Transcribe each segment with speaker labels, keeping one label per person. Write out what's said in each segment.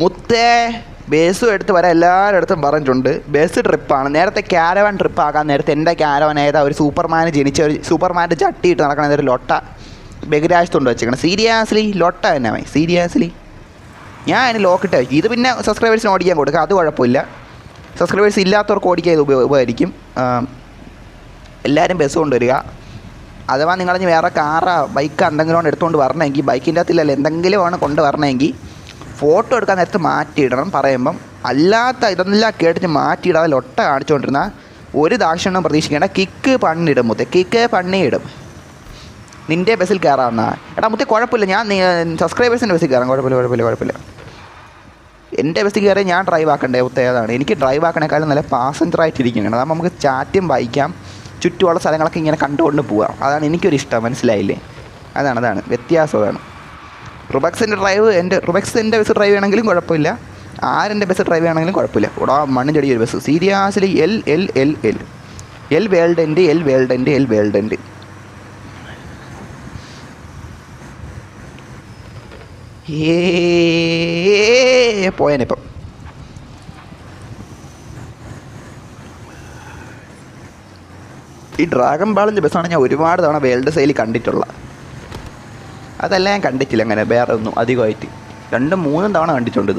Speaker 1: മുത്തേ ബേസും എടുത്ത് വരാൻ എല്ലാവരുടെ അടുത്തും പറഞ്ഞിട്ടുണ്ട് ബസ് ട്രിപ്പാണ് നേരത്തെ ക്യാരവൻ ട്രിപ്പ് ആകാൻ നേരത്തെ എന്റെ ക്യാരവൻ ഏതാ? ഒരു സൂപ്പർമാൻ ജനിച്ച ഒരു സൂപ്പർമാന്റെ ചട്ടിയിട്ട് നടക്കണ ഒരു ലൊട്ട. ബഹിരാജത്തുണ്ട് വെച്ചേക്കണം സീരിയസ്ലി ലൊട്ട തന്നെ മതി. സീരിയസ്ലി ഞാൻ അതിന് ലോക്കിട്ട് വെച്ചു. ഇത് പിന്നെ സബ്സ്ക്രൈബേഴ്സിന് ഓടിക്കാൻ കൊടുക്കുക അത് കുഴപ്പമില്ല. സബ്സ്ക്രൈബേഴ്സ് ഇല്ലാത്തവർക്ക് ഓടിക്കാൻ ഇത് ഉപയോഗമായിരിക്കും എല്ലാവരും ബസ് കൊണ്ടുവരിക. അഥവാ നിങ്ങളിനി വേറെ കാറാ ബൈക്ക് എന്തെങ്കിലും എടുത്തുകൊണ്ട് വരണമെങ്കിൽ ബൈക്കിന്റെ അകത്തില്ലല്ലോ എന്തെങ്കിലും ആണ് കൊണ്ട് വരണമെങ്കിൽ ഫോട്ടോ എടുക്കാൻ നേരത്ത് മാറ്റിയിടണം പറയുമ്പം അല്ലാത്ത ഇതെല്ലാം കേട്ടിട്ട് മാറ്റിയിടാതെ ലൊട്ട കാണിച്ചുകൊണ്ടിരുന്ന ഒരു ദാക്ഷണം പ്രതീക്ഷിക്കേണ്ട. കിക്ക് പണ്ണിടും മുത്തേ. കിക്ക് പണ്ണിയിടും. നിന്റെ ബസ്സിൽ കയറാമെന്നാ. എടാ മുത്തേ കുഴപ്പമില്ല. ഞാൻ സബ്സ്ക്രൈബേഴ്സിന്റെ ബസ്സിൽ കയറാം. കുഴപ്പമില്ല കുഴപ്പമില്ല കുഴപ്പമില്ല. എന്റെ ബസ്സിൽ കയറി ഞാൻ ഡ്രൈവ് ആക്കണ്ടേ മുത്തേ? എനിക്ക് ഡ്രൈവ് ആക്കണേക്കാളും നല്ല പാസഞ്ചർ ആയിട്ടിരിക്കണം. അതാകുമ്പോൾ നമുക്ക് ചാറ്റും വായിക്കാം. ചുറ്റുമുള്ള സ്ഥലങ്ങളൊക്കെ ഇങ്ങനെ കണ്ടുകൊണ്ട് പോവാം. അതാണ് എനിക്കൊരു ഇഷ്ടം മനസ്സിലായില്ലേ? അതാണ് അതാണ്. വ്യത്യാസം അതാണ്. റുബക്സിന്റെ ഡ്രൈവ് എന്റെ റുബക്സ് എന്റെ ബസ് ഡ്രൈവ് ആണെങ്കിലും കുഴപ്പമില്ല. ആരെന്റെ ബസ് ഡ്രൈവ് ആണെങ്കിലും കുഴപ്പമില്ല. ഇവിടെ മണ്ണും ചെടി ഒരു bus seriously L L L L L world വേൾഡന്റ് L world വേൾഡന്റ് എൽ വേൾഡന്റ് ഏ പോയനിപ്പം. ഈ ഡ്രാഗൺ ബാളിന്റെ ബസ്സാണ് ഞാൻ ഒരുപാട് തവണ വേൾഡ് സൈലിൽ കണ്ടിട്ടുള്ള അതല്ല ഞാൻ കണ്ടിട്ടില്ല അങ്ങനെ വേറെ ഒന്നും അധികമായിട്ട്. രണ്ടും മൂന്നും തവണ കണ്ടിട്ടുണ്ട്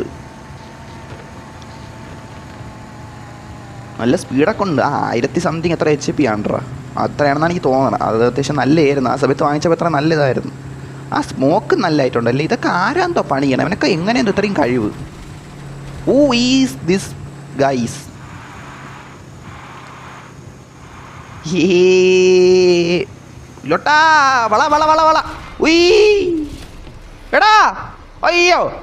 Speaker 1: നല്ല സ്പീഡൊക്കെ ഉണ്ട്. ആ ആയിരത്തി സംതിങ് എത്ര എച്ച് പി ആണ്ട്രാ അത്രയാണെന്നാണ് എനിക്ക് തോന്നണം അത് അത്യാവശ്യം നല്ലതായിരുന്നു. ആ സമയത്ത് വാങ്ങിച്ചപ്പോൾ എത്ര നല്ലതായിരുന്നു. ആ സ്മോക്ക് നല്ലതായിട്ടുണ്ടല്ലേ ഇതൊക്കെ ആരാന്തോ പണിയണം. അവനൊക്കെ എങ്ങനെയാണ് ഇത്രയും കഴിവ്? ഊ ഈസ് ദിസ് ഗൈസ് ഏ ലൊട്ടാ വള വള വള വള. എടാ അയ്യോ.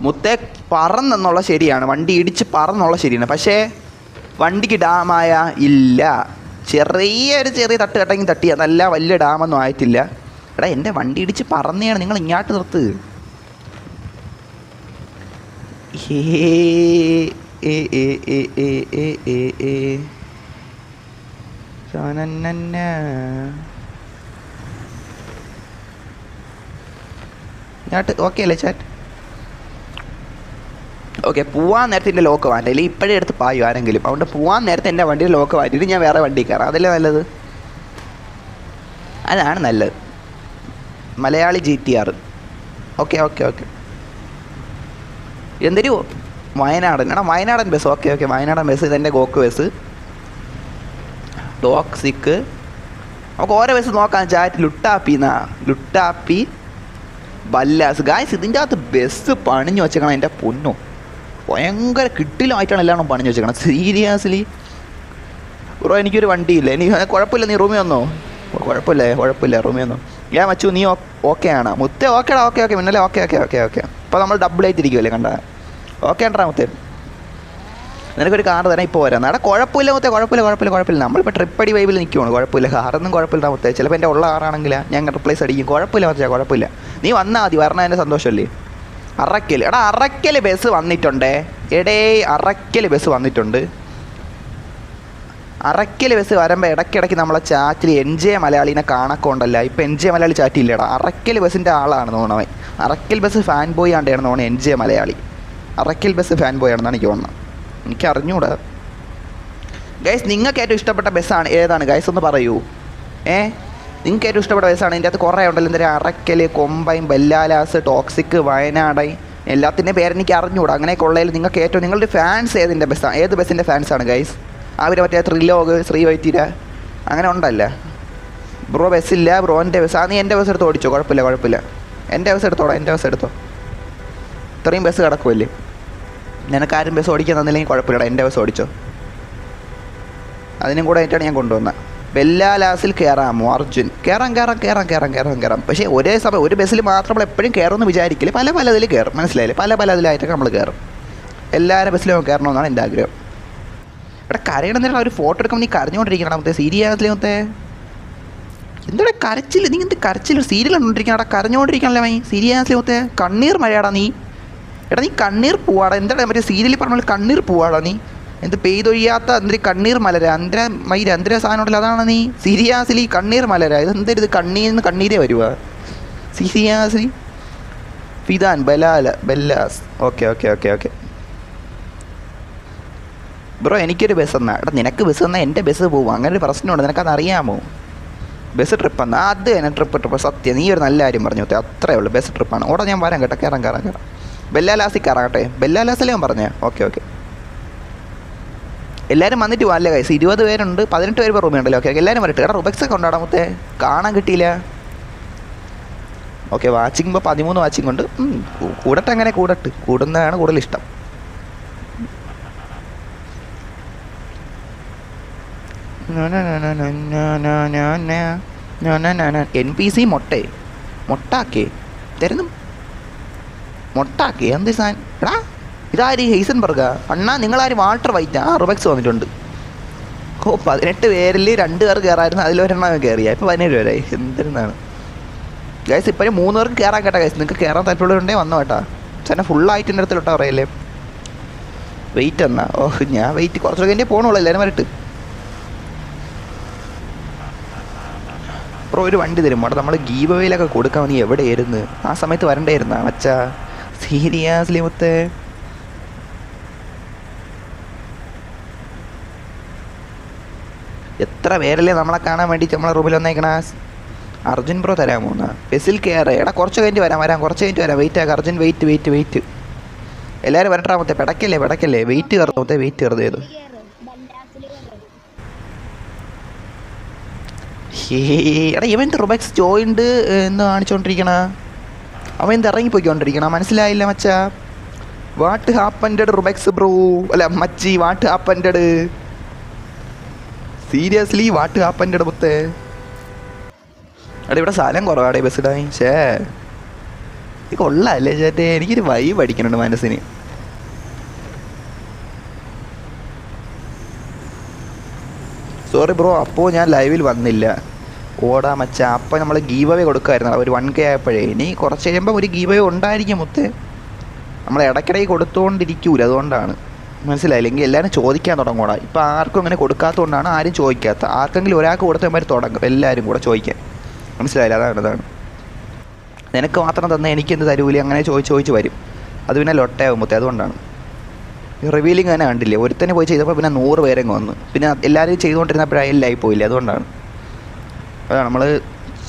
Speaker 1: മുത്തേ പറന്നെന്നുള്ള ശരിയാണ്. വണ്ടി ഇടിച്ച് പറന്നുള്ള ശരിയാണ്. പക്ഷേ വണ്ടിക്ക് ഡാമായ ഇല്ല. ചെറിയൊരു ചെറിയ തട്ട് കട്ടെങ്കിൽ തട്ടി. അതല്ല വലിയ ഡാമൊന്നും ആയിട്ടില്ല. എടാ എന്റെ വണ്ടി ഇടിച്ച് പറന്നെയാണ്. നിങ്ങൾ ഇങ്ങോട്ട് നിർത്ത്. ഏ ഇങ്ങോട്ട് ഓക്കെ അല്ലേ ചാറ്റ് ഓക്കെ പോവാൻ നേരത്തെ എന്റെ ലോക്ക് മാറ്റാം അല്ലെങ്കിൽ ഇപ്പോഴേ എടുത്ത് പായു ആരെങ്കിലും. അതുകൊണ്ട് പോവാൻ നേരത്തെ എന്റെ വണ്ടിയിൽ ലോക്ക് മാറ്റിയിട്ട് ഞാൻ വേറെ വണ്ടി കയറാം. അതല്ലേ നല്ലത്? അതാണ് നല്ലത്. Malayali G T R okay okay okay എന്തൊരു? വയനാടൻ. എടാ വയനാടൻ ബസ് ഓക്കെ ഓക്കെ വയനാടൻ ബസ് ഇതെന്റെ ഗോക്ക് ബസ് ടോക്സിക്ക് നമുക്ക് ഓരോ ബസ് നോക്കാം. ചാറ്റ് ലുട്ടാപ്പി എന്നാ. ലുട്ടാപ്പി ബല്ലാസ് ഗായ്സ് ഇതിന്റെ അകത്ത് ബസ് പണിഞ്ഞു വെച്ചേക്കണം എന്റെ പൊന്നു. ഭയങ്കര കിട്ടിലുമായിട്ടാണ് എല്ലാം പണിഞ്ഞു വെച്ചേക്കണം സീരിയസ്ലി ബ്രോ എനിക്കൊരു വണ്ടിയില്ല. എനിക്ക് കുഴപ്പമില്ല. നീ റൂമിൽ വന്നോ? കുഴപ്പമില്ല കുഴപ്പമില്ല. റൂമിൽ വന്നോ? ഞാൻ മച്ചു നീ ഓക്കെ ആണ്. മുത്തേ ഓക്കേടാ ഓക്കെ ഓക്കെ മിന്നലെ ഓക്കെ ഓക്കെ ഓക്കെ ഓക്കെ അപ്പോൾ നമ്മൾ ഡബിൾ ആയിട്ടിരിക്കുമല്ലേ കണ്ട? ഓക്കെ ഉണ്ടാ മുത്തേ. നിനക്കൊരു കാർ തരാം ഇപ്പോൾ വരാം. എടാ കുഴപ്പമില്ല മുത്തേ കുഴപ്പമില്ല കുഴപ്പമില്ല കുഴപ്പമില്ല. നമ്മളിപ്പോൾ അടി വൈബിൽ നിൽക്കുവാണ് കുഴപ്പമില്ല കാറൊന്നും കുഴപ്പമില്ല മുത്തേ. ചിലപ്പോൾ എന്റെ ഉള്ള കാറാണെങ്കിൽ ഞാൻ റിപ്ലേസ് അടിക്കും. കുഴപ്പമില്ല മച്ചാ കുഴപ്പമില്ല. നീ വന്നാൽ മതി വരണതിന്റെ സന്തോഷമല്ലേ? അറക്കൽ എടാ അറക്കൽ ബസ് വന്നിട്ടുണ്ടേ. എടേ അറക്കൽ ബസ് വന്നിട്ടുണ്ട്. അറക്കൽ ബസ് വരുമ്പോൾ ഇടയ്ക്കിടയ്ക്ക് നമ്മളെ ചാറ്റിൽ എൻ ജെ മലയാളീനെ കാണക്കൊണ്ടല്ല ഇപ്പം എൻ ജെ മലയാളി ചാറ്റില്ലടാ അറക്കൽ ബസ്സിന്റെ ആളാണ് തോന്നണവൻ അറക്കൽ ബസ് ഫാൻ ബോയ് ആണ്ടാണ് തോന്നുന്നത് N J Malayali. Arakkal bus fan boy ആണെന്നാണ് എനിക്ക് തോന്നുന്നത് എനിക്ക് അറിഞ്ഞൂടാ ഗൈസ് നിങ്ങൾക്ക് ഏറ്റവും ഇഷ്ടപ്പെട്ട ബസ്സാണ് ഏതാണ്? ഗൈസ് ഒന്ന് പറയൂ. ഏ? നിങ്ങൾക്ക് ഏറ്റവും ഇഷ്ടപ്പെട്ട ബസ്സാണ്? ഇതിന്റെ അകത്ത് കുറേ ഉണ്ടല്ലോ. എന്താ അറക്കൽ കൊമ്പൈൻ ബല്ലാലാസ് ടോക്സിക് വയനാടൈ എല്ലാത്തിന്റെ പേരെനിക്ക് അറിഞ്ഞൂടാ. അങ്ങനെയൊക്കെ ഉള്ളതിൽ നിങ്ങൾക്ക് ഏറ്റവും നിങ്ങളുടെ ഫാൻസ് ഏതിന്റെ ബസ്സാണ് ഏത് ബസ്സിന്റെ ഫാൻസാണ് ഗൈസ് അവർ മറ്റേ ത്രില്ലോഗ് ശ്രീ വൈത്തിര അങ്ങനെ ഉണ്ടല്ല? ബ്രോ ബസ്സില്ല. ബ്രോ എന്റെ ബസ് ആ നീ എന്റെ ബസ് എടുത്ത് ഓടിച്ചോ. കുഴപ്പമില്ല കുഴപ്പമില്ല. എന്റെ ബസ് എടുത്തോടാ എന്റെ ബസ് എടുത്തോ. ഇത്രയും ബസ് കിടക്കുമല്ലേ നിനക്കാരും ബസ് ഓടിക്കാൻ തന്നില്ലെങ്കിൽ കുഴപ്പമില്ലടാ എന്റെ ബസ് ഓടിച്ചോ. അതിനും കൂടെ ആയിട്ടാണ് ഞാൻ കൊണ്ടുവന്നത്. ബെല്ലാലാസിൽ കയറാമോ അർജുൻ? കയറാം കയറാം കയറാം കയറാം കയറാം കയറാം പക്ഷേ ഒരേ സമയം ഒരു ബസ്സിൽ മാത്രം നമ്മൾ എപ്പോഴും കയറുമെന്ന് വിചാരിക്കില്ല. പല പല ഇതിൽ കയറും മനസ്സിലായില്ലേ? പല പല ഇതിലായിട്ടൊക്കെ നമ്മൾ കയറും എല്ലാവരും ബസ്സിലും കയറണമെന്നാണ് എന്റെ ആഗ്രഹം. ഇവിടെ കരയണമെന്നുള്ള ഒരു ഫോട്ടോ എടുക്കുമ്പോൾ നീ കരഞ്ഞുകൊണ്ടിരിക്കണം മറ്റേ സീരിയസ്ലി മറ്റേ എന്താണ് കരച്ചിൽ നീ എന്ത് കരച്ചിൽ സീരിയൽ കണ്ടോണ്ടിരിക്കണം അവിടെ കരഞ്ഞുകൊണ്ടിരിക്കണല്ലേ മൈ സീരിയാസിലെ മറ്റേ കണ്ണീർ മഴയാടാ നീ. എടാ നീ കണ്ണീർ പൂവാടാ. എന്താണ് മറ്റേ സീരിയലിൽ പറഞ്ഞ കണ്ണീർ പൂവാടാ നീ? എന്ത് പെയ്തൊഴിയാത്ത എന്തൊരു കണ്ണീർ മലര. അന്തര മൈര അന്തര സാധനം ഉണ്ടല്ലോ അതാണ് നീ? സീരിയാസിലി കണ്ണീർ മലര. ഇത് എന്തൊരു കണ്ണീരിൽ നിന്ന് കണ്ണീരേ വരുക സീരിയാസിലി? ഫിദാൻ ബലാല ബല്ലാസ്. Okay okay okay okay. Bro എനിക്കൊരു ബസ് എന്നാ എടാ നിനക്ക് ബസ് എന്നാൽ എന്റെ ബസ് പോകും അങ്ങനെ ഒരു പ്രശ്നമുണ്ട്. നിനക്കത് അറിയാമോ ബസ് ട്രിപ്പ് എന്നാ അത് തന്നെ ട്രിപ്പ് ട്രിപ്പ്. സത്യം നീ ഒരു നല്ല കാര്യം പറഞ്ഞു അത്രേ ഉള്ളൂ. ബസ് ട്രിപ്പാണ്. ഓടാ ഞാൻ വരാം കേട്ടോ. കയറാം കയറാം കയറാം ബെല്ലാലാസിൽ കറങ്ങട്ടെ ബെല്ലാലാസല്ലേ ബെല്ലാലാസിലേ ഞാൻ പറഞ്ഞേ ഓക്കെ ഓക്കെ എല്ലാവരും വന്നിട്ട് അല്ലേ കൈസ് ഇരുപത് പേരുണ്ട് പതിനെട്ട് പേര് റൂമേ ഉണ്ടല്ലോ ഓക്കെ എല്ലാവരും വരട്ടെ എടാ റുബക്സ് ഒക്കെ ഉണ്ടാടാ മുത്തേ കാണാൻ കിട്ടിയില്ല ഓക്കെ വാച്ചിങ് ഇപ്പോൾ പതിമൂന്ന് വാച്ചിങ് ഉണ്ട് കൂടട്ടെ അങ്ങനെ കൂടട്ട് കൂടുന്നതാണ് കൂടുതൽ ഇഷ്ടം എൻ പി സി മൊട്ടേ മൊട്ടാക്കേ തരുന്നു മൊട്ടാക്കേ എന്ത് സാൻ എടാ ഇതാര് ഹെയ്സൻബർഗാ? അണ്ണാ നിങ്ങളാര് വാട്ടർ വൈറ്റ്? ആ റുബക്സ് വന്നിട്ടുണ്ട്. ഓ പതിനെട്ട് പേരിൽ രണ്ട് പേർ കയറായിരുന്നു അതിലൊരെണ്ണം കയറിയ ഇപ്പം പതിനേഴ് പേരായി. എന്തിരുന്നാണ്? ഗൈസ് ഇപ്പോഴും മൂന്ന് പേർക്ക് കയറാൻ കേട്ടോ ഗൈസ് നിങ്ങൾക്ക് കയറാൻ താല്പര്യമുണ്ടെങ്കിൽ വന്നോ കേട്ടാ. ചേട്ടൻ ഫുള്ളായിട്ട് എന്റെ അടുത്തിലോട്ടാ പറയല്ലേ വെയിറ്റ് എന്നാ. ഓ ഞാൻ വെയിറ്റ് കുറച്ച് എന്റെ പോകണുള്ളൂ എല്ലാവരും വരട്ട്. ബ്രോ ഒരു വണ്ടി തരും. അവിടെ നമ്മൾ ഗീവയിലൊക്കെ കൊടുക്കാൻ നീ എവിടെയായിരുന്നു? ആ സമയത്ത് വരണ്ടായിരുന്നാ അച്ഛാ? സീരിയസ്ലി മുത്തേ എത്ര പേരല്ലേ നമ്മളെ കാണാൻ വേണ്ടി നമ്മളെ റൂമിൽ വന്നേക്കണ? അർജുൻ ബ്രോ തരാമോ എന്നാ ബസ്സിൽ കയറേ എടാ കുറച്ച് കഴിഞ്ഞ് വരാം വരാം കുറച്ച് കഴിഞ്ഞ് വരാം. വെയിറ്റ് ആക്കാം. അർജുൻ വെയിറ്റ് വെയിറ്റ് വെയിറ്റ് എല്ലാവരും വരട്ടാ വരട്ടാമത്തെ പിടക്കല്ലേ പിടക്കല്ലേ. വെയിറ്റ് കയറുന്നത്തെ വെയിറ്റ് കയറുന്നത് ചെയ്തു എടാ ഇവൻ റുബക്സ് ജോയിൻഡ് എന്ന് കാണിച്ചോണ്ടിരിക്കണ. അവൻ എന്ത് ഇറങ്ങിപ്പോയിക്കൊണ്ടിരിക്കണം? മനസ്സിലായില്ല മച്ചാ. വാട്ട് ഹാപ്പൻഡ് റുബെക്സ് ബ്രോ? അല്ല മച്ചി what happened seriously what happened മുത്തേ? അവിടെ ഇവിടെ സ്ഥലം കുറവാടേ ബസ് ഇടാൻ ഷേ കൊള്ളാല്ലേ ചേട്ടേ? എനിക്കൊരു വൈബ് അടിക്കുന്നുണ്ട് മനസ്സിന്. സോറി ബ്രോ അപ്പോൾ ഞാൻ ലൈവിൽ വന്നില്ല. ഓടാ മച്ച. അപ്പം നമ്മൾ ഗീവ് അവേ കൊടുക്കുമായിരുന്നു ഒരു വൺ കെ ആയപ്പോഴേ. ഇനി കുറച്ച് കഴിയുമ്പോൾ ഒരു ഗീവ് അവേ ഉണ്ടായിരിക്കും മുത്ത്. നമ്മൾ ഇടയ്ക്കിടയ്ക്ക് കൊടുത്തുകൊണ്ടിരിക്കൂല അതുകൊണ്ടാണ്. മനസ്സിലായില്ല എങ്കിൽ എല്ലാവരും ചോദിക്കാൻ തുടങ്ങൂടാ ഇപ്പോൾ ആർക്കും അങ്ങനെ കൊടുക്കാത്തതുകൊണ്ടാണ് ആരും ചോദിക്കാത്ത. ആർക്കെങ്കിലും ഒരാൾക്ക് കൊടുത്തവന്മാർ തുടങ്ങും. എല്ലാവരും കൂടെ ചോദിക്കാൻ. മനസ്സിലായില്ല? അതാണ് അതാണ്. നിനക്ക് മാത്രം തന്നെ എനിക്കെന്ത് തരൂലേ? അങ്ങനെ ചോദിച്ച് ചോദിച്ച് വരും. അത് പിന്നെ ലൊട്ടയാകുമ്പോഴത്തേ അതുകൊണ്ടാണ്. റിവീലിംഗ് തന്നെ കണ്ടില്ലേ? ഒരുത്തന്നെ പോയി ചെയ്തപ്പോൾ പിന്നെ നൂറ് പേരെങ്ങ് വന്നു. പിന്നെ എല്ലാവരും ചെയ്തുകൊണ്ടിരുന്നപ്പോഴായി എല്ലായി പോയില്ലേ? അതുകൊണ്ടാണ്. അതാണ് നമ്മൾ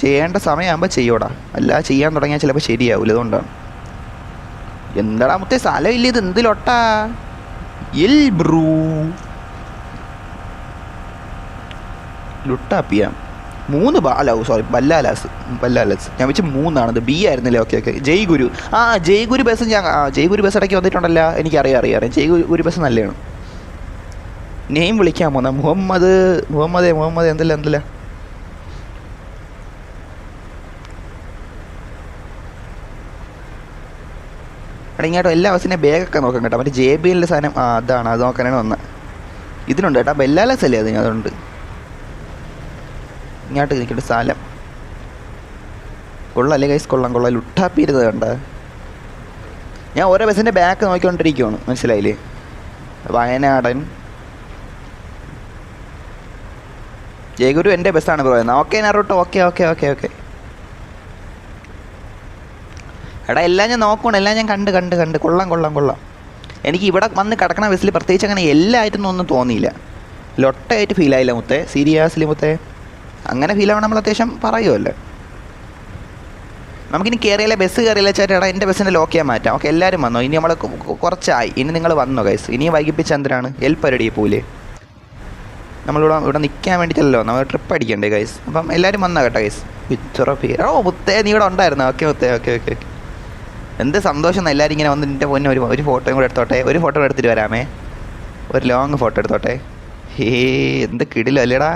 Speaker 1: ചെയ്യേണ്ട സമയമാകുമ്പോൾ ചെയ്യോടാ. അല്ല ചെയ്യാൻ തുടങ്ങിയാൽ ചിലപ്പോൾ ശരിയാവില്ല അതുകൊണ്ടാണ്. എന്താടാ മുത്തേ സ്ഥലമില്ല ഇത് എന്ത് ലൊട്ടാ എൽ ബ്രൂ. പിയാം മൂന്ന് ബാ സോറി ബല്ലാലാസ് ബല്ലാലാസ് ഞാൻ വെച്ച് മൂന്നാണത് ബി ആയിരുന്നില്ലേ? Okay okay. ജയ് ഗുരു ആ ജയ് ഗുരു ബസ് ഞാൻ ആ ജയ് ഗുരു ബസ് ഇടയ്ക്ക് വന്നിട്ടുണ്ടല്ലോ. എനിക്കറിയാം അറിയാം അറിയാം. ജയ് ഗുരു ബസ് നല്ലതാണ് നെയിം വിളിക്കാൻ പോന്ന. മുഹമ്മദ് മുഹമ്മദേ മുഹമ്മദ് എന്തല്ല എന്തല്ല? എടാ കേട്ടോ എല്ലാ ബസ്സിന്റെ ബാഗൊക്കെ നോക്കാം കേട്ടോ. മറ്റേ ജെ ബി എല്ലിന്റെ സാധനം അതാണ്. അത് നോക്കാനാണ് വന്നത് ഇതിനുണ്ട് കേട്ടോ. ബെല്ലാലസ് അല്ലേ അത് അതുണ്ട്. ഇങ്ങോട്ട് നിൽക്കട്ടെ സ്ഥലം. കൊള്ളാം അല്ലേ കൈസ് കൊള്ളാം. കൊള്ളാം ലുട്ടാപ്പിരുന്നത് കണ്ട? ഞാൻ ഓരോ ബസ്സിന്റെ ബാക്ക് നോക്കിക്കൊണ്ടിരിക്കുവാണ്. മനസ്സിലായില്ലേ? വയനാടൻ. ജയഗുരു എന്റെ ബസ്സാണ് പറയുന്നത് okay okay route okay okay okay okay എടാ എല്ലാം ഞാൻ നോക്കണം എല്ലാം ഞാൻ കണ്ട് കണ്ട് കണ്ട്. കൊള്ളാം കൊള്ളാം കൊള്ളാം. എനിക്ക് ഇവിടെ വന്ന് കിടക്കണ ബസ്സിൽ പ്രത്യേകിച്ച് അങ്ങനെ എല്ലായിട്ടും ഒന്നും തോന്നിയില്ല. ലൊട്ടയായിട്ട് ഫീൽ ആയില്ല മുത്തേ. സീരിയസ്ലി മുത്തേ? അങ്ങനെ ഫീൽ ആവണം നമ്മൾ അത്യാവശ്യം പറയുമല്ലോ നമുക്കിനി കയറിയാലേ ബസ് കയറിയില്ല ചേട്ടാ എന്റെ ബസ്സിന്റെ ലോക്ക് ചെയ്യാൻ മാറ്റാം. ഓക്കെ എല്ലാവരും വന്നോ? ഇനി നമ്മൾ കുറച്ചായി. ഇനി നിങ്ങൾ വന്നോ ഗൈസ് ഇനി വൈകിപ്പിച്ച് എന്തിനാണ് എൽ പരിപാടി പോലെ നമ്മളിവിടെ ഇവിടെ നിൽക്കാൻ വേണ്ടിയിട്ടല്ലോ നമ്മൾ ട്രിപ്പ് അടിക്കണ്ടേ ഗൈസ് അപ്പം എല്ലാവരും വന്നോ കേട്ടോ ഗൈസ് ഇത്ര പേര്. ഓ മുത്തേ നീ ഇവിടെ ഉണ്ടായിരുന്നോ? ഓക്കെ മുത്തേ ഓക്കെ ഓക്കെ ഓക്കെ എന്ത് സന്തോഷം എല്ലാവരും ഇങ്ങനെ വന്ന് നിന്റെ പൊന്നെ ഒരു ഒരു ഫോട്ടോയും കൂടെ എടുത്തോട്ടെ? ഒരു ഫോട്ടോ എടുത്തിട്ട് വരാമേ. ഒരു ലോങ് ഫോട്ടോ എടുത്തോട്ടെ? ഹേ എന്ത് കിടിലോ അല്ലേടാ.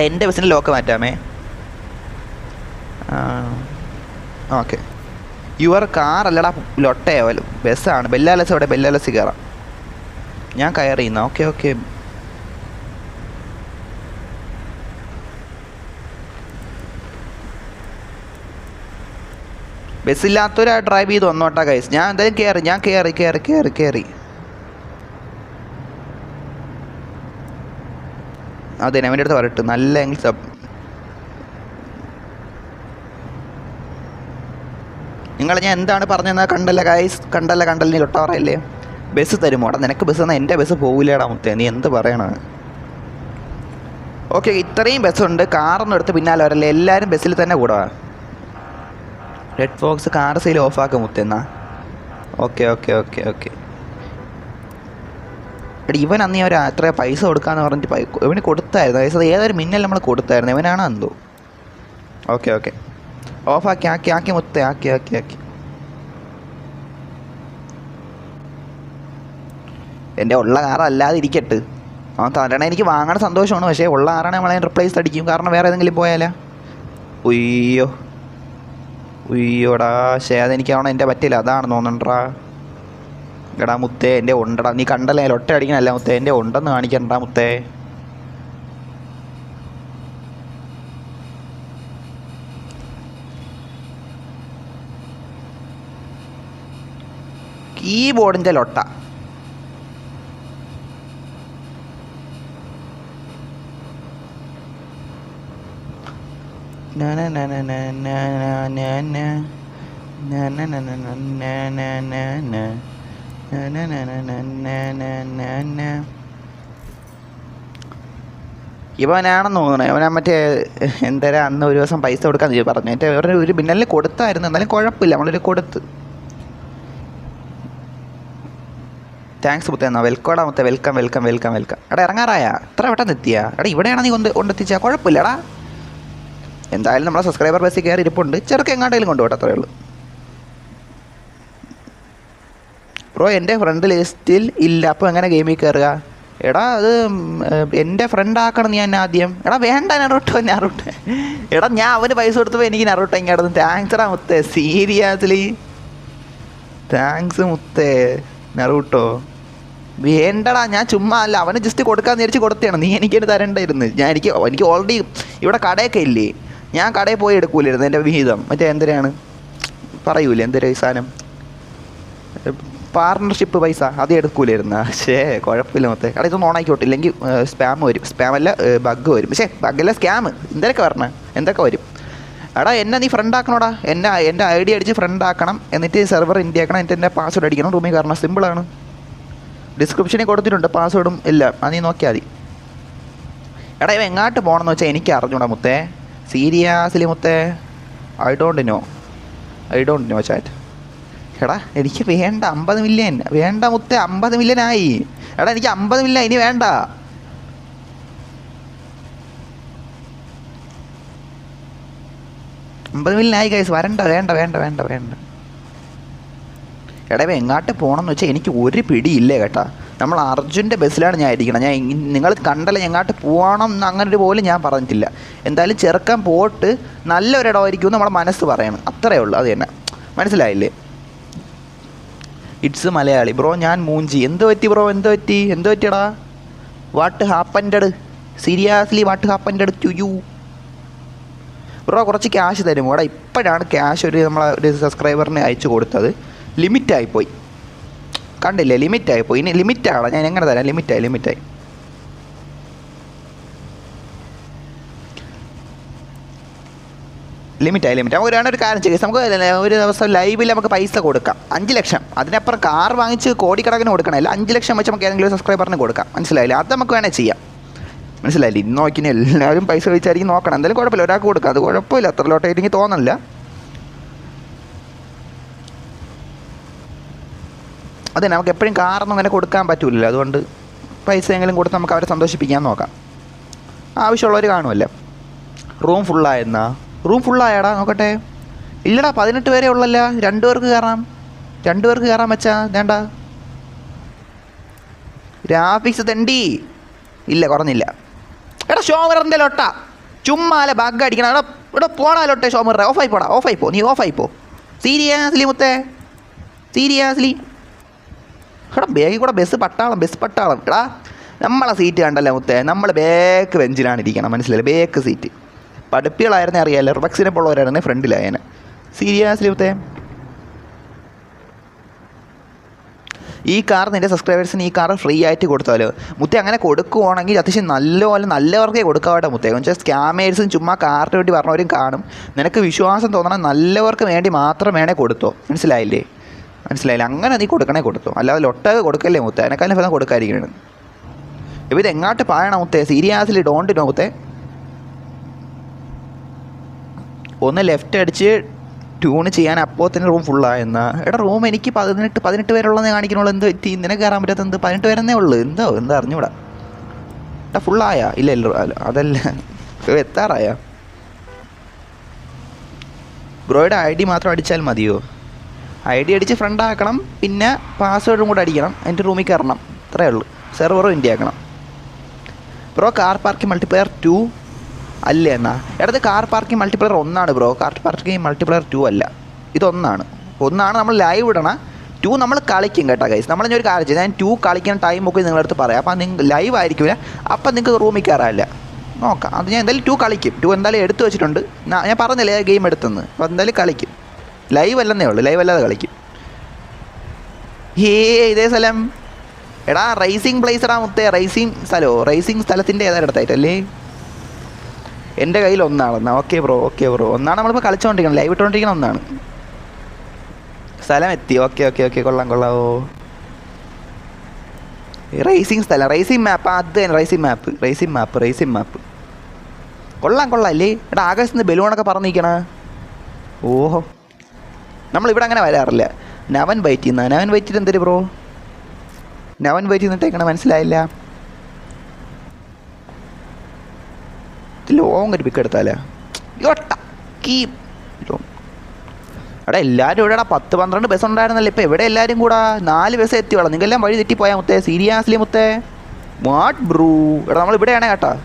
Speaker 1: എന്റെ ബസ്സിന്റെ ലോക്ക് മാറ്റാമേ. ഓക്കെ. യുവർ കാർ അല്ലടാ ലൊട്ടയോ? ബസ്സാണ്. ബെല്ലാലസ് ഇവിടെ ബെല്ലാലസ് കയറാം. ഞാൻ കയറിയുന്ന ഓക്കെ ഓക്കെ. ബസ്സില്ലാത്തൊരാ ഡ്രൈവ് ചെയ്ത് വന്നോട്ടാ കൈസ് ഞാൻ എന്തായാലും കയറി ഞാൻ കയറി കയറി കയറി കയറി അതെ അവന്റെ അടുത്ത് വരട്ടെ. നല്ല സബ് നിങ്ങൾ ഞാൻ എന്താണ് പറഞ്ഞതെന്ന് കണ്ടല്ല ഗൈസ് കണ്ടല്ല കണ്ടല്ല നീ തൊട്ടാറല്ലേ ബസ് തരുമോടാ നിനക്ക് ബസ് തന്നാൽ എന്റെ ബസ് പോവില്ലേടാ മുത്തേ. നീ എന്ത് പറയണ? ഓക്കെ ഇത്രയും ബസ്സുണ്ട്. കാറൊന്നും എടുത്ത് പിന്നാലെ വരല്ലേ. എല്ലാവരും ബസ്സിൽ തന്നെ കൂടാ. റെഡ് ഫോക്സ് കാർ സെയിൽ ഓഫാക്കും മുത്തെന്നാ ഓക്കെ ഓക്കെ ഓക്കെ ഓക്കെ എടി ഇവൻ അന്ന് ഒരു അത്ര പൈസ കൊടുക്കാന്ന് പറഞ്ഞിട്ട് ഇവന് കൊടുത്തായിരുന്നു. പൈസ ഏതൊരു മിന്നൽ നമ്മൾ കൊടുത്തായിരുന്നു. ഇവനാണോ എന്തോ. ഓക്കെ ഓക്കെ ഓഫാക്കി ആക്കി ആക്കി മുത്തേ ആക്കി ആക്കി ആക്കി. എന്റെ ഉള്ള കാർ അല്ലാതെ ഇരിക്കട്ടെ ആ തരണ എനിക്ക് വാങ്ങണ സന്തോഷമാണ്. പക്ഷേ ഉള്ള കാറാണ് നമ്മളെ റിപ്ലേസ് അടിക്കും. കാരണം വേറെ ഏതെങ്കിലും പോയാലാ. ഉയ്യോ. ഉയ്യോടാ ശേ അതെനിക്ക് ആവണം എന്റെ പറ്റില്ല അതാണ് തോന്നണ്ടാ എടാ മുത്തേ എന്റെ ഉണ്ടടാ. നീ കണ്ടല്ലേ ഒട്ട അടിക്കണല്ല മുത്തേ. എന്റെ ഉണ്ടെന്ന് കാണിക്കണ്ടാ മുത്തേ. കീബോർഡിന്റെ ലൊട്ട. ഇവനാണെന്ന് തോന്നണേ അവനാ മറ്റേ എന്തരാ അന്ന് ഒരു ദിവസം പൈസ കൊടുക്കാന്ന് പറഞ്ഞു. മറ്റേ അവരുടെ ഒരു ബിന്നലിൽ കൊടുത്തായിരുന്നു. എന്നാലും കുഴപ്പമില്ല. നമ്മളൊരു കൊടുത്ത്. താങ്ക്സ് മുത്തേ എന്നാ. വെൽക്കോടാ മുത്തേ വെൽക്കം വെൽക്കം വെൽക്കം വെൽക്കം എടാ ഇറങ്ങാറായ? എത്ര വട്ടം എത്തിയാ? എടാ ഇവിടെയാണ് നീ കൊണ്ട് കൊണ്ടെത്തിച്ചാ? കുഴപ്പമില്ലടാ. എന്തായാലും നമ്മളെ സബ്സ്ക്രൈബർ ബേസിൽ കയറി ഇരിപ്പുണ്ട്. ചെറുക്ക് എങ്ങാണ്ടെങ്കിലും കൊണ്ടുപോട്ടെ അത്രയേ ഉള്ളൂ. ബ്രോ എന്റെ ഫ്രണ്ട് ലിസ്റ്റിൽ ഇല്ല. അപ്പോൾ എങ്ങനെ ഗെയിമിൽ കയറുക എടാ അത് എന്റെ ഫ്രണ്ട് ആക്കണം ഞാൻ ആദ്യം. എടാ വേണ്ട നറൂട്ടോ നറൂട്ടോ. എടാ ഞാൻ അവന് പൈസ കൊടുത്തപ്പോൾ എനിക്ക് നറൂട്ടോ ഇങ്ങോട്ട് താങ്ക്സ് എടാ മുത്തേ. സീരിയസ്ലി താങ്ക്സ് മുത്തേ. നറൂട്ടോ. വേണ്ടടാ ഞാൻ ചുമ്മാ അല്ല. അവന് ജസ്റ്റ് കൊടുക്കാന്ന് വിചാരിച്ച് കൊടുത്തതാണ്. നീ എനിക്കൊരു തരണ്ടായിരുന്നു. ഞാൻ എനിക്ക് എനിക്ക് ഓൾറെഡി ഇവിടെ കടയൊക്കെ ഇല്ലേ? ഞാൻ കടയിൽ പോയി എടുക്കൂലായിരുന്നു എന്റെ വിഹിതം. മറ്റേ എന്തിനാണ് പറയൂലേ എന്തൊരു സാധനം? പാർട്ണർഷിപ്പ് പൈസ അത് എടുക്കൂലായിരുന്നു. പക്ഷേ കുഴപ്പമില്ല മൊത്തം. അവിടെ ഇതൊന്നും ഓണാക്കിക്കോട്ടെ ഇല്ലെങ്കിൽ സ്പാം വരും. സ്പാം അല്ല ബഗ് വരും. പക്ഷേ ബഗ്ഗല്ല സ്കാം എന്തൊക്കെ വരണം? എന്തൊക്കെ വരും? എടാ എന്നെ നീ ഫ്രണ്ട് ആക്കണോടാ? എന്നെ എന്റെ ഐ ഡി അടിച്ച് ഫ്രണ്ട് ആക്കണം. എന്നിട്ട് സെർവർ ഇന്ത്യ ആക്കണം. എന്നിട്ട് എന്റെ പാസ്വേഡ് അടിക്കണം. റൂമിൽ കയറണം. സിമ്പിളാണ് ഡിസ്ക്രിപ്ഷനിൽ കൊടുത്തിട്ടുണ്ട് പാസ്വേഡും ഇല്ല. അത് നീ നോക്കിയാൽ മതി. എടാ ഇവ എങ്ങാട്ട് പോകണമെന്ന് വെച്ചാൽ എനിക്ക് അറിഞ്ഞൂടാ മുത്തേ. സീരിയസ്ലി മുത്തേ? I don't know I don't know chat. എടാ എനിക്ക് വേണ്ട അമ്പത് മില്യൻ വേണ്ട മുത്തേ അമ്പത് മില്യൻ ആയി. എടാ എനിക്ക് അമ്പത് മില്യൻ ഇനി വേണ്ട. അമ്പത് മില്യൻ ആയി കൈസ് വരണ്ട വേണ്ട വേണ്ട വേണ്ട വേണ്ട. എടാ ഇവ പോകണം എന്ന് വെച്ചാൽ എനിക്ക് ഒരു പിടിയില്ലേ കേട്ടാ. നമ്മൾ അർജുന്റെ ബസ്സിലാണ് ഞാൻ ഇരിക്കണം ഞാൻ നിങ്ങൾ കണ്ടല്ലേ എങ്ങാട്ട് പോകണം എന്ന് അങ്ങനെ ഒരു പോലും ഞാൻ പറഞ്ഞിട്ടില്ല. എന്തായാലും ചെറുക്കാൻ പോയിട്ട് നല്ലൊരിടമായിരിക്കും നമ്മളെ മനസ്സ് പറയണം. അത്രയേ ഉള്ളൂ അത് തന്നെ. മനസ്സിലായില്ലേ? ഇറ്റ്സ് മലയാളി. ബ്രോ ഞാൻ മൂഞ്ചി. എന്ത് പറ്റി ബ്രോ എന്ത് പറ്റി? എന്ത് പറ്റിയടാ? What happened seriously what happened to you bro കുറച്ച് ക്യാഷ് തരും ഇവിടെ ഇപ്പോഴാണ് ക്യാഷ് ഒരു നമ്മളെ ഒരു സബ്സ്ക്രൈബറിന് അയച്ചു കൊടുത്തത്. ലിമിറ്റായിപ്പോയി കണ്ടില്ലേ? ലിമിറ്റായി പോയി. ഇനി ലിമിറ്റാണ് ഞാൻ എങ്ങനെ തരാം? ലിമിറ്റായി ലിമിറ്റായി ലിമിറ്റായി ലിമിറ്റ് നമുക്ക് ഒരാണ് ഒരു കാര്യം ചെയ്യാം. നമുക്ക് ഒരു ദിവസം ലൈവിൽ നമുക്ക് പൈസ കൊടുക്കാം. അഞ്ച് ലക്ഷം. അതിനപ്പുറം കാർ വാങ്ങിച്ച് കോടിക്കണക്കിന് കൊടുക്കണമല്ല അഞ്ച് ലക്ഷം വെച്ച് നമുക്ക് ഏതെങ്കിലും സബ്സ്ക്രൈബറിന് കൊടുക്കാം. മനസ്സിലായില്ലേ? അത് നമുക്ക് വേണേൽ ചെയ്യാം. മനസ്സിലായില്ലേ? ഇന്ന് നോക്കിനി എല്ലാവരും പൈസ വെച്ചായിരിക്കും നോക്കണം. എന്തായാലും കുഴപ്പമില്ല. ഒരാൾക്ക് കൊടുക്കാം. അത് കുഴപ്പമില്ല. അത്ര ലോട്ടായിട്ട് എനിക്ക് തോന്നണില്ല. അതെ നമുക്ക് എപ്പോഴും കാറൊന്നും അങ്ങനെ കൊടുക്കാൻ പറ്റൂലല്ലോ. അതുകൊണ്ട് പൈസ എങ്കിലും കൊടുത്ത് നമുക്ക് അവരെ സന്തോഷിപ്പിക്കാൻ നോക്കാം. ആവശ്യമുള്ളവർ കാണുമല്ലോ? റൂം ഫുള്ളായെന്നാ? റൂം ഫുള്ളായടാ നോക്കട്ടെ. ഇല്ലടാ പതിനെട്ട് പേരെ ഉള്ളല്ല? രണ്ടു പേർക്ക് കയറാം. രണ്ടു പേർക്ക് കയറാൻ വെച്ചാ വേണ്ട. ഗ്രാഫിക്സ് തണ്ടി. ഇല്ല കുറഞ്ഞില്ല. എടാ ഷോമറിന്റെ ലൊട്ട. ചുമ്മാല ബാഗ് അടിക്കണം? എടാ ഇവിടെ പോടാ ലൊട്ടെ ഷോമറെ. ഓഫായി പോടാ ഓഫായി പോ. നീ ഓഫായി പോ. സീരിയസ്ലി മുത്തേ. സീരിയസ്ലി എടാ ബാഗിൽ കൂടെ ബസ് പട്ടാളം ബസ് പട്ടാളം. എടാ നമ്മളെ സീറ്റ് കണ്ടല്ലേ മുത്തേ? നമ്മൾ ബേക്ക് ബെഞ്ചിലാണ് ഇരിക്കണം മനസ്സിലായില്ലേ? ബേക്ക് സീറ്റ് പഠിപ്പികളായിരുന്നേ അറിയാമല്ലോ റിബക്സിനെ പോലുള്ളവരായിരുന്നേ ഫ്രണ്ടിലായേനെ സീരിയസ്ലി മുത്തേ? ഈ കാർ നിന്റെ സബ്സ്ക്രൈബേഴ്സിന് ഈ കാർ ഫ്രീ ആയിട്ട് കൊടുത്താലോ? മുത്തെ അങ്ങനെ കൊടുക്കുവാണെങ്കിൽ അത്യാവശ്യം നല്ലപോലെ നല്ലവർക്കേ കൊടുക്കാവട്ടെ മുത്തേ. എന്ന് വെച്ചാൽ സ്കാമേഴ്സും ചുമ്മാ കാറിന് വേണ്ടി പറഞ്ഞവരും കാണും. നിനക്ക് വിശ്വാസം തോന്നണം നല്ലവർക്ക് വേണ്ടി മാത്രം വേണേ കൊടുത്തോ. മനസ്സിലായില്ലേ? മനസ്സിലായില്ലേ. അങ്ങനെ നീ കൊടുക്കണേ കൊടുത്തോ. അല്ലാതെ ഒട്ടാകെ കൊടുക്കല്ലേ മുത്തേ. അതിനേക്കാളും ഫലം കൊടുക്കാതിരിക്കണം ഇപ്പം ഇത് പായണ മുത്തേ? സീരിയസ്ലി ഡോണ്ട് നോ മുത്തേ? ഒന്ന് ലെഫ്റ്റ് അടിച്ച് ട്യൂണ് ചെയ്യാൻ അപ്പോൾ തന്നെ റൂം ഫുള്ളായെന്നാ എടാ റൂം എനിക്ക് പതിനെട്ട് പതിനെട്ട് പേരുള്ളതെന്ന് കാണിക്കണുള്ളൂ എന്ത് പറ്റി? നിനക്ക് കയറാൻ പറ്റാത്ത എന്ത്? പതിനെട്ട് പേരെന്നേ ഉള്ളൂ. എന്തോ എന്താ അറിഞ്ഞൂടാ. എടാ ഫുള്ളായ ഇല്ല ഇല്ല അതല്ല. എത്താറായ? ബ്രോയുടെ ഐ ഡി മാത്രം അടിച്ചാൽ മതിയോ? ഐ ഡി അടിച്ച് ഫ്രണ്ട് ആക്കണം പിന്നെ പാസ്വേഡും കൂടെ അടിക്കണം എന്റെ റൂമിൽ കയറണം. അത്രേ ഉള്ളൂ. സെർവറും ഇന്ത്യ ആക്കണം. Bro car parking multiplayer two അല്ല എന്നാ? ഇടത്ത് കാർ പാർക്കിംഗ് മൾട്ടിപ്ലെയർ ഒന്നാണ് bro car parking multiplayer two അല്ല. ഇതൊന്നാണ്. ഒന്നാണ് നമ്മൾ ലൈവ് ഇടണം. ടു നമ്മൾ കളിക്കും കേട്ടോ ഗൈസ് നമ്മൾ ഒരു കാര്യം ഞാൻ ടു കളിക്കുന്ന ടൈം ഒക്കെ നിങ്ങളടുത്ത് പറയാം. അപ്പം നിങ്ങൾ ലൈവ് ആയിരിക്കില്ല അപ്പം നിങ്ങൾക്ക് റൂമിൽ കയറാനില്ല. നോക്കാം. അത് ഞാൻ എന്തായാലും ടു കളിക്കും. ടു എന്തായാലും എടുത്തു വെച്ചിട്ടുണ്ട്. ഞാൻ പറഞ്ഞില്ലേ ഗെയിം എടുത്തെന്ന്. അപ്പോൾ എന്തായാലും കളിക്കും. ലൈവ് അല്ലെന്നേ ഉള്ളൂ ലൈവ് അല്ലാതെ കളിക്കും. ഹേ ഇതേ സ്ഥലം. എടാ റേസിംഗ് പ്ലേസ് എടാ മുത്തേ റേസിംഗ് സ്ഥലമോ റേസിംഗ് സ്ഥലത്തിന്റെ ഏതാ അടുത്തായിട്ടല്ലേ എന്റെ കയ്യിൽ ഒന്നാണെന്നാ. ഓക്കെ ബ്രോ ഓക്കെ ബ്രോ ഒന്നാണ് നമ്മളിപ്പോൾ കളിച്ചുകൊണ്ടിരിക്കണം ലൈവ് ഇട്ടുകൊണ്ടിരിക്കണം ഒന്നാണ്. സ്ഥലം എത്തി. ഓക്കെ ഓക്കെ ഓക്കെ കൊള്ളാം കൊള്ളാവോ? റേസിംഗ് സ്ഥലം റേസിംഗ് മാപ്പ് അത് തന്നെ racing map racing map racing map കൊള്ളാം കൊള്ളാം അല്ലേ? എടാ ആകാശത്ത് നിന്ന് ബലൂണൊക്കെ പറഞ്ഞിരിക്കണ ഓഹോ. നമ്മളിവിടെ അങ്ങനെ വരാറില്ല. നവൻ വൈറ്റ് ചെയ്യുന്ന. നവൻ വൈറ്റിൽ എന്തൊരു ബ്രോ നവൻ വൈറ്റ് ചെയ്തിട്ടേക്കണ മനസ്സിലായില്ല. ലോങ് ഒരു പിക്ക് എടുത്താലേ? എടാ എല്ലാവരും ഇവിടെ പത്ത് പന്ത്രണ്ട് ബസ് ഉണ്ടായിരുന്നല്ലോ. ഇപ്പം എവിടെ എല്ലാവരും കൂടാ? നാല് ബസ് എത്തിയോളാം. നിങ്ങളെല്ലാം വഴി തെറ്റിപ്പോയാ മുത്തേ. സീരിയസ്ലി മുത്തേ. വാട്ട് ബ്രൂ എടാ നമ്മൾ ഇവിടെയാണ് കേട്ടോ.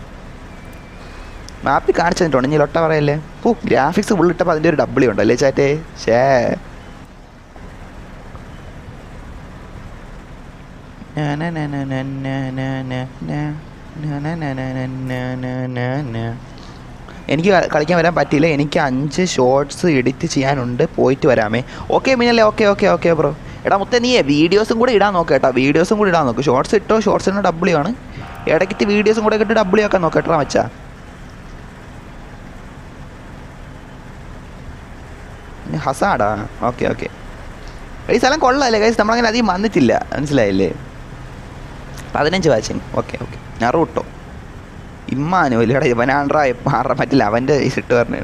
Speaker 1: മാപ്പിൽ കാണിച്ചു തന്നിട്ടുണ്ട്. ഇനി ലൊട്ട പറയല്ലേ? ഓ ഗ്രാഫിക്സ് ഫുൾ ഇട്ടപ്പോൾ അതിന്റെ ഒരു ഡബ്ല്യൂ ഉണ്ടല്ലേ ചാറ്റേ ഷേ എനിക്ക് കളിക്കാൻ വരാൻ പറ്റിയില്ല എനിക്ക് അഞ്ച് ഷോർട്സ് എഡിറ്റ് ചെയ്യാനുണ്ട് പോയിട്ട് വരാമേ ഓക്കെ മീനല്ലേ ഓക്കെ ഓക്കെ ഓക്കെ ബ്രോ എടാ മൊത്തം നീ വീഡിയോസും കൂടെ ഇടാൻ നോക്കാം കേട്ടോ വീഡിയോസും കൂടെ ഇടാൻ നോക്ക് ഷോർട്സ് ഇട്ടോ ഷോർട്സിന് ഡബിൾ ആണ് ഇടയ്ക്കിട്ട് വീഡിയോസും കൂടെ ഇട്ട് ഡബിൾ ആക്കാൻ നോക്ക് കേട്ടോ മച്ചാ ഹസാടാ ഓക്കെ ഓക്കെ. ഈ സ്ഥലം കൊള്ളാമല്ലേ കൈസ് നമ്മളങ്ങനെ അധികം വന്നിട്ടില്ല. മനസ്സിലായില്ലേ? പതിനഞ്ച് വാച്ചിങ് ഓക്കെ ഓക്കെ. ഞാൻ റൂട്ടോ ഇമ്മാനുവൽ എടാ ഇവനാണ്ട്രാ മാറാൻ പറ്റില്ല. അവന്റെ ഇട്ട് പറഞ്ഞു.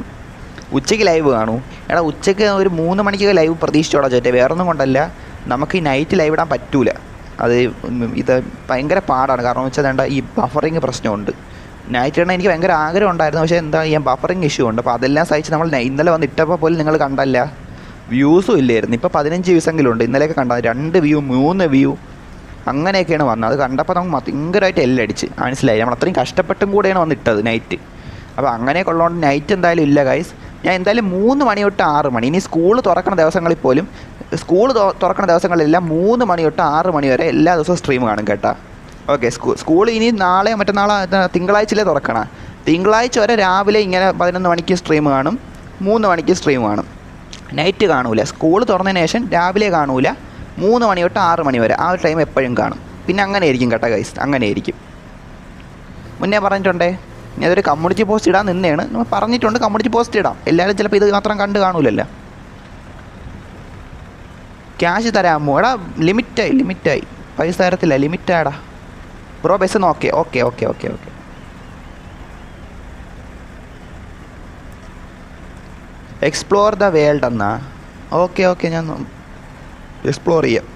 Speaker 1: ഉച്ചയ്ക്ക് ലൈവ് കാണൂ. എടാ ഉച്ചയ്ക്ക് ഒരു മൂന്ന് മണിക്ക് ലൈവ് പ്രതീക്ഷിച്ചോടാ ചേട്ടേ വേറൊന്നും കൊണ്ടല്ല. നമുക്ക് ഈ നൈറ്റ് ലൈവ് ഇടാൻ പറ്റൂല. അത് ഇത് ഭയങ്കര പാടാണ്. കാരണം വെച്ചാൽ വേണ്ട ഈ ബഫറിങ് പ്രശ്നമുണ്ട്. നൈറ്റ് ഇടണം എനിക്ക് ഭയങ്കര ആഗ്രഹം ഉണ്ടായിരുന്നു. പക്ഷേ എന്താ ചെയ്യാൻ ബഫറിങ് ഇഷ്യൂ ഉണ്ട്. അപ്പോൾ അതെല്ലാം സഹിച്ച് നമ്മൾ ഇന്നലെ വന്ന് ഇട്ടപ്പോൾ പോലും നിങ്ങൾ കണ്ടല്ല. വ്യൂസും ഇല്ലായിരുന്നു. ഇപ്പോൾ പതിനഞ്ച് വ്യൂസെങ്കിലും ഉണ്ട്. ഇന്നലെയൊക്കെ കണ്ട രണ്ട് വ്യൂ മൂന്ന് വ്യൂ അങ്ങനെയൊക്കെയാണ് വന്നത്. അത് കണ്ടപ്പോൾ നമുക്ക് ഭയങ്കരമായിട്ട് എല്ലടിച്ച് മനസ്സിലായി നമ്മൾ അത്രയും കഷ്ടപ്പെട്ടും കൂടെയാണ് വന്നിട്ടത് നൈറ്റ് അപ്പോൾ അങ്ങനെയൊക്കെ ഉള്ളതുകൊണ്ട് നൈറ്റ് എന്തായാലും ഇല്ല ഗൈസ് ഞാൻ എന്തായാലും മൂന്ന് മണി തൊട്ട് ആറ് മണി ഇനി സ്കൂൾ തുറക്കുന്ന ദിവസങ്ങളിൽ പോലും സ്കൂൾ തുറക്കുന്ന ദിവസങ്ങളിലെല്ലാം മൂന്ന് മണി തൊട്ട് ആറ് മണി വരെ എല്ലാ ദിവസവും സ്ട്രീം കാണും കേട്ടോ. ഓക്കെ സ്കൂൾ സ്കൂൾ ഇനി നാളെ മറ്റന്നാളെ തിങ്കളാഴ്ചയിലേ തുറക്കണം. തിങ്കളാഴ്ച വരെ രാവിലെ ഇങ്ങനെ പതിനൊന്ന് മണിക്ക് സ്ട്രീം കാണും മൂന്ന് മണിക്ക് സ്ട്രീം കാണും. നൈറ്റ് കാണൂല. സ്കൂൾ തുറന്നതിന് ശേഷം രാവിലെ കാണൂല. മൂന്ന് മണി തൊട്ട് ആറ് മണി വരെ ആ ഒരു ടൈം എപ്പോഴും കാണും. പിന്നെ അങ്ങനെ ആയിരിക്കും കേട്ടോ ഗൈസ് അങ്ങനെ ആയിരിക്കും. മുന്നേ പറഞ്ഞിട്ടുണ്ടേ ഇനി അതൊരു കമ്മ്യൂണിറ്റി പോസ്റ്റ് ഇടാൻ നിന്നെയാണ് നമ്മൾ പറഞ്ഞിട്ടുണ്ട് കമ്മ്യൂണിറ്റി പോസ്റ്റ് ഇടാം. എല്ലാവരും ചിലപ്പോൾ ഇത് മാത്രം കണ്ട് കാണൂലല്ലോ. ക്യാഷ് തരാമോ? എടാ ലിമിറ്റായി ലിമിറ്റായി പൈസ തരത്തില്ല ലിമിറ്റാടാ ബ്രോ ബസ് നോക്കെ okay okay okay okay explore the world എന്നാ ഓക്കെ ഓക്കെ ഞാൻ എക്സ്പ്ലോർ ചെയ്യാം